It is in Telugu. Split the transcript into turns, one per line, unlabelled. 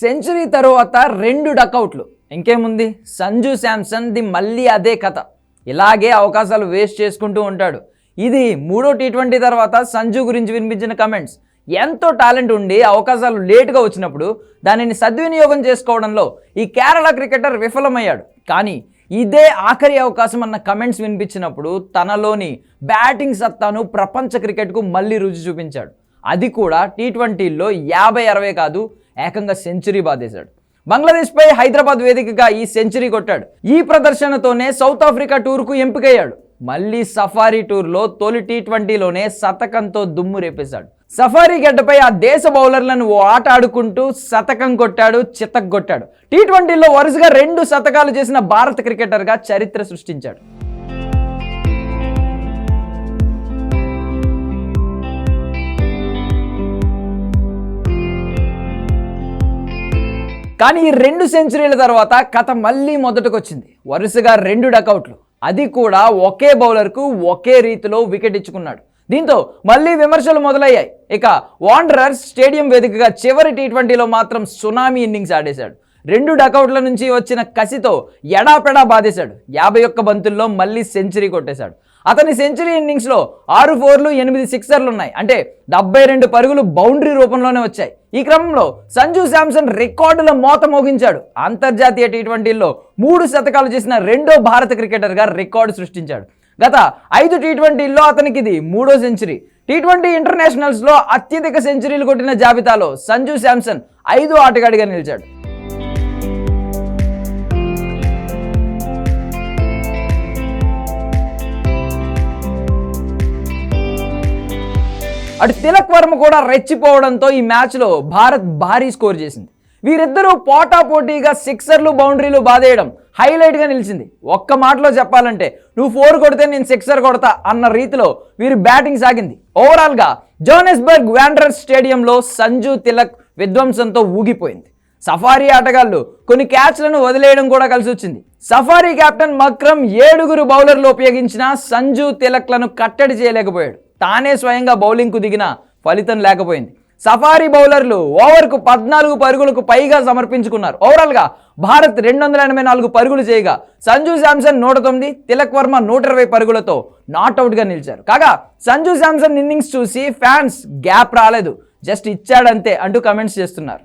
సెంచరీ తర్వాత రెండు డకౌట్లు ఇంకేముంది? సంజు శాంసన్ ది మళ్ళీ అదే కథ. ఇలాగే అవకాశాలు వేస్ట్ చేసుకుంటూ ఉంటాడు. ఇది మూడో టీ ట్వంటీ తర్వాత సంజు గురించి వినిపించిన కమెంట్స్ ఎంతో టాలెంట్ ఉండి అవకాశాలు లేటుగా వచ్చినప్పుడు దానిని సద్వినియోగం చేసుకోవడంలో ఈ కేరళ క్రికెటర్ విఫలమయ్యాడు. కానీ ఇదే ఆఖరి అవకాశం అన్న కమెంట్స్ వినిపించినప్పుడు తనలోని బ్యాటింగ్ సత్తాను ప్రపంచ క్రికెట్కు మళ్ళీ రుచి చూపించాడు. అది కూడా టీ ట్వంటీల్లో యాభై అరవై కాదు ఏకంగా సెంచరీ బాధేశాడు. బంగ్లాదేశ్పై హైదరాబాద్ వేదికగా ఈ సెంచరీ కొట్టాడు. ఈ ప్రదర్శనతోనే సౌత్ ఆఫ్రికా టూర్కు ఎంపికయ్యాడు. మళ్ళీ సఫారీ టూర్లో తొలి టీ ట్వంటీలోనే శతకంతో దుమ్ము రేపేశాడు. సఫారీ గడ్డపై ఆ దేశ బౌలర్లను ఓ ఆట ఆడుకుంటూ శతకం కొట్టాడు చితక్ కొట్టాడు టీ ట్వంటీలో వరుసగా రెండు శతకాలు చేసిన భారత క్రికెటర్గా చరిత్ర సృష్టించాడు. కానీ ఈ రెండు సెంచరీల తర్వాత కథ మళ్ళీ మొదటకొచ్చింది. వరుసగా రెండు డకౌట్లు. అది కూడా ఒకే బౌలర్కు ఒకే రీతిలో వికెట్ ఇచ్చుకున్నాడు. దీంతో మళ్ళీ విమర్శలు మొదలయ్యాయి. ఇక వాండరర్స్ స్టేడియం వేదికగా చివరి టీ ట్వంటీలో మాత్రం సునామీ ఇన్నింగ్స్ ఆడేశాడు. రెండు డకౌట్ల నుంచి వచ్చిన కసితో ఎడాపెడా బాధేశాడు. యాభై ఒక్క బంతుల్లో మళ్ళీ సెంచరీ కొట్టేశాడు. అతని సెంచరీ ఇన్నింగ్స్లో ఆరు ఫోర్లు ఎనిమిది సిక్సర్లు ఉన్నాయి అంటే డెబ్బై రెండు పరుగులు బౌండరీ రూపంలోనే వచ్చాయి. ఈ క్రమంలో సంజు శాంసన్ రికార్డుల మోత మోగించాడు. అంతర్జాతీయ టీ ట్వంటీల్లో మూడు శతకాలు చేసిన రెండో భారత క్రికెటర్గా రికార్డు సృష్టించాడు. గత ఐదు టీ ట్వంటీల్లో అతనికి ఇది మూడో సెంచరీ. టీ ట్వంటీ ఇంటర్నేషనల్స్లో అత్యధిక సెంచరీలు కొట్టిన జాబితాలో సంజు శాంసన్ ఐదో ఆటగాడిగా నిలిచాడు. అటు తిలక్ వర్మ కూడా రెచ్చిపోవడంతో ఈ మ్యాచ్లో భారత్ భారీ స్కోర్ చేసింది. వీరిద్దరూ పోటా పోటీగా సిక్సర్లు బౌండరీలు బాధేయడం హైలైట్గా నిలిచింది. ఒక్క మాటలో చెప్పాలంటే నువ్వు ఫోర్ కొడితే నేను సిక్సర్ కొడతా అన్న రీతిలో వీరి బ్యాటింగ్ సాగింది. ఓవరాల్గా జోనెస్బర్గ్ వ్యాండరర్ స్టేడియంలో సంజు తిలక్ విధ్వంసంతో ఊగిపోయింది. సఫారీ ఆటగాళ్ళు కొన్ని క్యాచ్లను వదిలేయడం కూడా కలిసి వచ్చింది. సఫారీ కెప్టెన్ మక్రమ్ ఏడుగురు బౌలర్లు ఉపయోగించిన సంజు తిలక్లను కట్టడి చేయలేకపోయాడు. తానే స్వయంగా బౌలింగ్కు దిగిన ఫలితం లేకపోయింది. సఫారీ బౌలర్లు ఓవర్కు పద్నాలుగు పరుగులకు పైగా సమర్పించుకున్నారు. ఓవరాల్గా భారత్ రెండు వందల ఎనభై నాలుగు పరుగులు చేయగా సంజు శాంసన్ నూట తొమ్మిది తిలక్ వర్మ నూట ఇరవై పరుగులతో నాట్అవుట్గా నిలిచారు. కాగా సంజు శాంసన్ ఇన్నింగ్స్ చూసి ఫ్యాన్స్ గ్యాప్ రాలేదు. జస్ట్ ఇచ్చాడంతే అంటూ కమెంట్స్ చేస్తున్నారు.